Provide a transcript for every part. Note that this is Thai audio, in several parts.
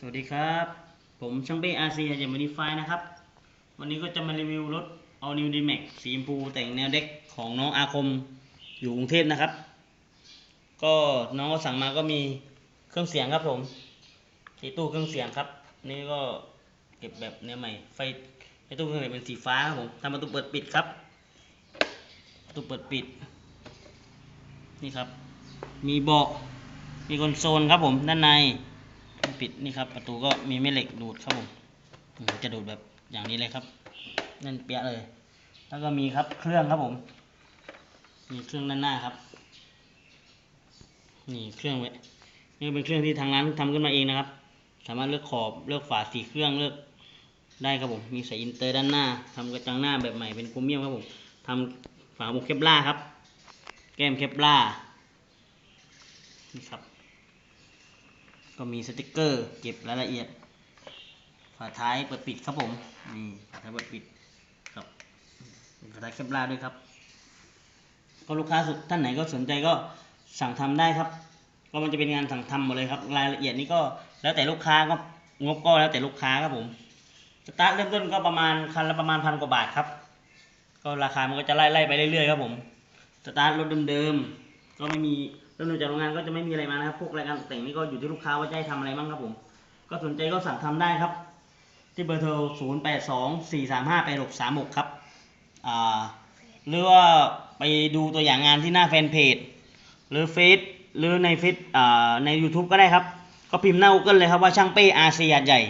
สวัสดีครับ ผมช่างเป้อาซีจากมินิไฟนะครับ วันนี้ก็จะมารีวิวรถ All New D Max สีชมพูแต่งแนวเด็กของน้องอาคมอยู่กรุงเทพนะครับ ก็น้องก็สั่งมาก็มีเครื่องเสียงครับผมที่ตู้เครื่องเสียงครับ นี่ก็เก็บแบบแนวใหม่ ไฟในตู้เครื่องเสียงเป็นสีฟ้าครับผมทำประตูเปิดปิดครับประตูเปิดปิด นี่ครับ มีเบาะมีคอนโซลครับผมด้านใน ปิดนี่ครับ ประตูก็มีแม่เหล็กดูดครับผมจะดูดแบบอย่างนี้เลยครับนั่นเปียะเลย แล้วก็มีครับเครื่องครับผม มีเครื่องด้านหน้าครับ นี่เครื่องไว้นี่เป็นเครื่องที่ทางร้านทำขึ้นมาเองนะครับ สามารถเลือกขอบเลือกฝาสีเครื่องเลือกได้ครับผม มีใส่อินเตอร์ด้านหน้าทำกระจังหน้าแบบใหม่เป็นโครเมียมครับผมทำฝาบุกเคปล่าครับ แก้มเคปล่านี่ครับ ก็มีสติกเกอร์ เก็บรายละเอียด ฝาท้ายเปิดปิดครับผมนี่ฝาท้ายเปิดปิดครับฝาท้ายเคปลาด้วยครับก็ลูกค้าสุดท่านไหนก็สนใจก็สั่งทำได้ครับ ก็มันจะเป็นงานสั่งทำหมดเลยครับ รายละเอียดนี่ก็แล้วแต่ลูกค้าก็งบก็แล้วแต่ลูกค้าครับผมสตาร์ทเริ่มต้นก็ประมาณคันละประมาณพันกว่าบาทครับ ก็ราคามันก็จะไล่ไล่ไปเรื่อยๆครับผมสตาร์ทรถเดิมๆ ก็ไม่มีเริ่มต้นจากโรงงานก็จะไม่มีอะไรมานะครับ พวกรายการตกแต่งนี่ก็อยู่ที่ลูกค้าว่าจะให้ทำอะไรบ้างครับผม ก็สนใจก็สั่งทำได้ครับ ที่เบอร์โทร 0 8 2 4 3 5 8 6 3 6 ครับอ่าหรือว่าไปดูตัวอย่างงานที่หน้าแฟนเพจหรือเฟซหรือในเฟซอ่าใน YouTube ก็ได้ครับ ก็พิมพ์หน้า Google เลยครับว่าช่างเป้อาซีหาดใหญ่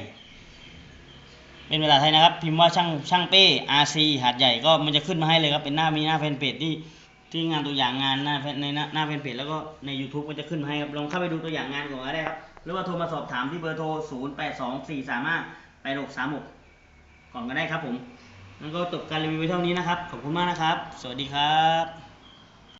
เป็นภาษาไทยนะครับ พิมพ์ว่าช่างช่างเป้อาซีหาดใหญ่ก็มันจะขึ้นมาให้เลยครับเป็นหน้ามีหน้าแฟนเพจที่ ที่งานตัวอย่างงานหน้าในหน้าหน้าแฟนเพจแล้วก็ใน YouTube ก็จะขึ้นให้ครับลองเข้าไปดูตัวอย่างงานก่อนก็ได้ครับหรือว่าโทรมาสอบถามที่เบอร์โทร 0 8 2 4 3 5 8 6 3 6 ก่อนก็ได้ครับผมนั่นก็จบการรีวิวไว้เท่านี้นะครับ ขอบคุณมากนะครับ สวัสดีครับ